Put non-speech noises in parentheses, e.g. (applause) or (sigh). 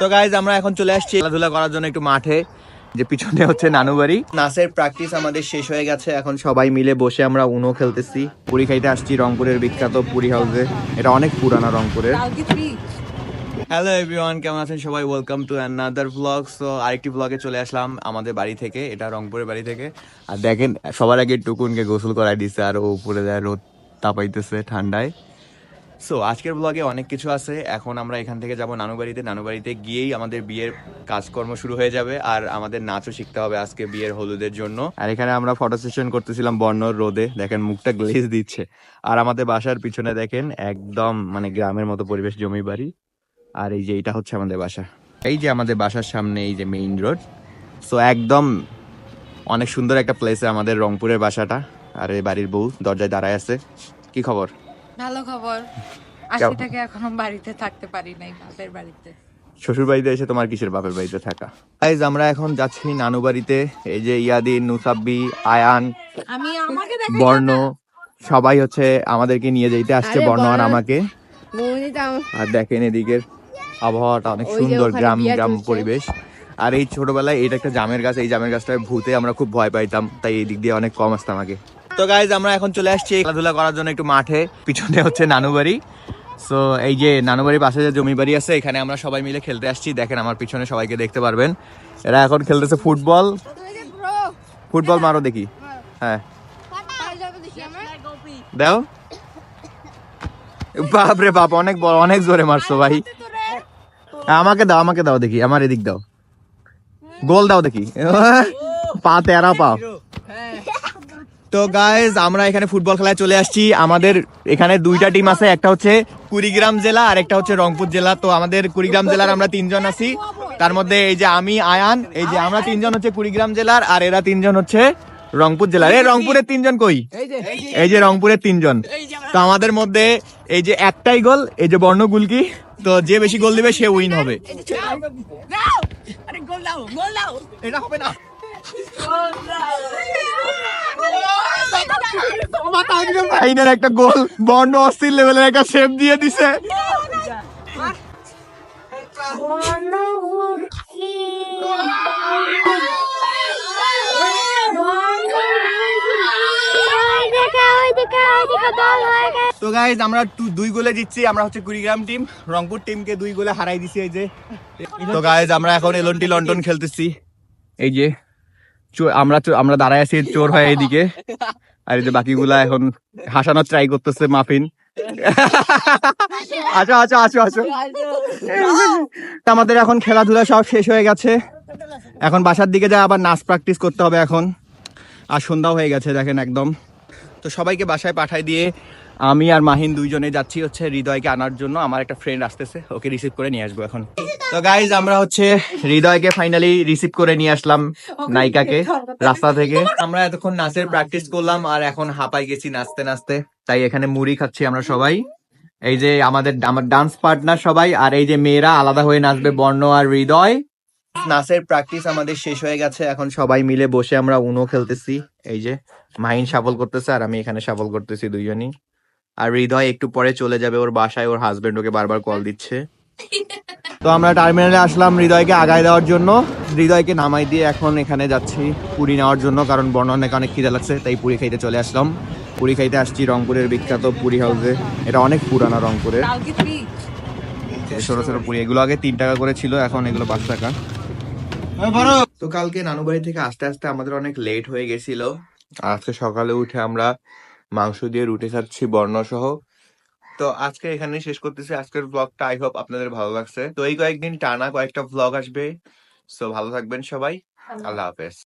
তো গাইজ আমরা এখন চলে আসছি খেলাধুলা করার জন্য একটু মাঠে, যে পিছনে হচ্ছে নানু বাড়ি নাচের প্র্যাকটিস আমাদের শেষ হয়ে গেছে, এখন সবাই মিলে বসে আমরা উনো খেলতেছি। পুরি খাইতে আসছি, রংপুরের বিখ্যাত পুরি হাউসে এটা অনেক পুরানা রংপুরের। হ্যালো এভরিওয়ান কেমন আছেন সবাই? Welcome to another blog so আরেকটি ব্লগে চলে আসলাম আমাদের বাড়ি থেকে, এটা রংপুরের বাড়ি থেকে। আর দেখেন, সবার আগে টুকুনকে গোসল করাই দিচ্ছে আর ও উপরে যায় রোদ তাপাইতেছে ঠান্ডায়। সো আজকের ব্লগে অনেক কিছু আছে। এখন আমরা এখান থেকে যাব নানু বাড়িতে নানু গিয়েই আমাদের বিয়ের কাজকর্ম শুরু হয়ে যাবে আর আমাদের নাচও শিখতে হবে আজকে বিয়ের হলুদের জন্য। আর এখানে আমরা ফটো সেশন করতেছিলাম বর্ণর রোদে। দেখেন, মুখটা গ্লেজ দিচ্ছে। আর আমাদের বাসার পিছনে দেখেন, একদম মানে গ্রামের মতো পরিবেশ জমি বাড়ি। আর এই যে এটা হচ্ছে আমাদের বাসা। এই যে আমাদের বাসার সামনে এই যে মেইন রোড সো একদম অনেক সুন্দর একটা প্লেসে আমাদের রংপুরের বাসাটা। আর এই বাড়ির বউ দরজায় দাঁড়ায় আছে। কি খবর? ভালো খবর। আশি থেকে এখনও বাড়িতে থাকতে পারি নাই বাপের বাড়িতে। শ্বশুর বাড়িতে এসে তোমার কিসের বাপের বাড়িতে থাকা? গাইজ আমরা এখন যাচ্ছি নানু বাড়িতে এই যে ইয়াদিন নুসাব্বি আয়ান আমি আমাকে বর্ণ সবাই হচ্ছে আমাদেরকে নিয়ে যেতে আসছে বর্ণ আর আমাকে। আর দেখেন এদিকের আবহাওয়াটা অনেক সুন্দর গ্রাম গ্রাম পরিবেশ। আর এই ছোটবেলায় এটা একটা জামের গাছ এই জামের গাছটায় ভূতে আমরা খুব ভয় পাইতাম তাই এই দিক দিয়ে অনেক কম আসতাম আগে। তো গাইজ আমরা এখন চলে আসছি খেলাধুলা করার জন্য একটু মাঠে। পিছনে হচ্ছে নানুবাড়ি। সো এই যে নানু বাড়ির পাশে যে জমি বাড়ি আছে, এখানে আমরা সবাই মিলে খেলতে আসছি। দেখেন আমার পিছনে সবাইকে দেখতে পারবেন। এরা এখন খেলতেছে ফুটবল। ফুটবল মারো দেখি। হ্যাঁ। দাও। বাপ, অনেক বড়, অনেক জোরে মারছো ভাই। আমাকে দাও আমাকে দাও দেখি। আমার এদিক দাও। গোল দাও দেখি। পা তেরা পা তো গাইজ আমরা এখানে ফুটবল খেলায় চলে আসছি। আমাদের এখানে দুইটা টিম আছে একটা হচ্ছে কুড়িগ্রাম জেলা আর একটা হচ্ছে রংপুর জেলা। তো আমাদের কুড়িগ্রাম জেলার আমরা তিনজন আছি। তার মধ্যে এই যে আমি আয়ান এই যে আমরা তিনজন হচ্ছে কুড়িগ্রাম জেলার আর এরা তিনজন হচ্ছে রংপুর জেলার। এই রংপুরের তিনজন কই? এই যে রংপুরের তিনজন। তো আমাদের মধ্যে এই যে একটাই গোল এই যে বর্ণ গুলকি তো যে বেশি গোল দিবে সে উইন হবে। এটা হবে না। আইনের একটা গোল বর্ণ অস্থির লেভেলের একটা শেপ দিয়ে দিছে। তো গাইজ আমরা দুই গোলে জিতছি, আমরা হচ্ছে কুড়িগ্রাম টিম রংপুর টিমকে দুই গোলে হারাই দিছি এই যে। তো গাইজ আমরা এখন এলন্টি লন্ডন খেলতেছি। এই যে আমরা আমরা দাঁড়ায় আছি চোর হয় এইদিকে আর এই যে বাকিগুলা এখন হাসানোর ট্রাই করতেছে মাফিন। আচ্ছা আচ্ছা আচ্ছা আচ্ছা আমাদের এখন খেলাধুলা সব শেষ হয়ে গেছে। এখন বাসার দিকে যা আবার নাচ প্র্যাকটিস করতে হবে এখন। আর সন্ধ্যাও হয়ে গেছে দেখেন একদম। তো সবাইকে বাসায় পাঠাই দিয়ে আমি আর মাহিন দুইজনে যাচ্ছি হচ্ছে হৃদয়কে আনার জন্য। আমার একটা ফ্রেন্ড আসতেছে ওকে রিসিভ করে নিয়ে আসব এখন। তো গাইজ আমরা হচ্ছে হৃদয়কে ফাইনালি রিসিভ করে নিয়ে আসলাম নায়িকাকে রাস্তা থেকে। আমরা এতক্ষণ নাচের প্র্যাকটিস করলাম আর এখন হাঁপাই গেছি নাচতে নাচতে। তাই এখানে মুড়ি খাচ্ছি আমরা সবাই। এই যে আমাদের আমার ডান্স পার্টনার সবাই আর এই যে মেয়েরা আলাদা হয়ে নাচবে বর্ণ আর হৃদয়। নাচের প্র্যাকটিস আমাদের শেষ হয়ে গেছে। এখন সবাই মিলে বসে আমরা উনো খেলতেছি। এই যে মাহিন সাবল করতেছে আর আমি এখানে সাবল করতেছি দুইজনই। আর হৃদয় একটু পরে চলে যাবে। ওর বাসায় ওর হাজবেন্ড ওকে বারবার কল দিচ্ছে। (laughs) তো আমরা টার্মিনালে আসলাম হৃদয়কে আগায় দেওয়ার জন্য। হৃদয়কে নামাই দিয়ে এখন এখানে যাচ্ছি পুরী নেওয়ার জন্য কারণ বর্ণনাকে অনেক খিদে লাগছে তাই পুরী খাইতে চলে আসলাম। পুরি খাইতে আসছি রংপুরের বিখ্যাত পুরী হাউসে। এটা অনেক পুরানা রংপুরের। কালকে তুই এই ছোট ছোট পুরি। এগুলো আগে তিন টাকা করে ছিল এখন এগুলো পাঁচ টাকা। তো কালকে নানু বাড়ি থেকে আস্তে আস্তে আমাদের অনেক লেট হয়ে গেছিল। আজকে সকালে উঠে আমরা মাংস দিয়ে রুটি খাচ্ছি বর্ণ সহ তো আজকে এখানে শেষ করতেছি। আজকের ব্লগটা আই হোপ আপনাদের ভালো লাগছে। তো এই কয়েকদিন টানা কয়েকটা ব্লগ আসবে। সো ভালো থাকবেন সবাই। আল্লাহ হাফেজ।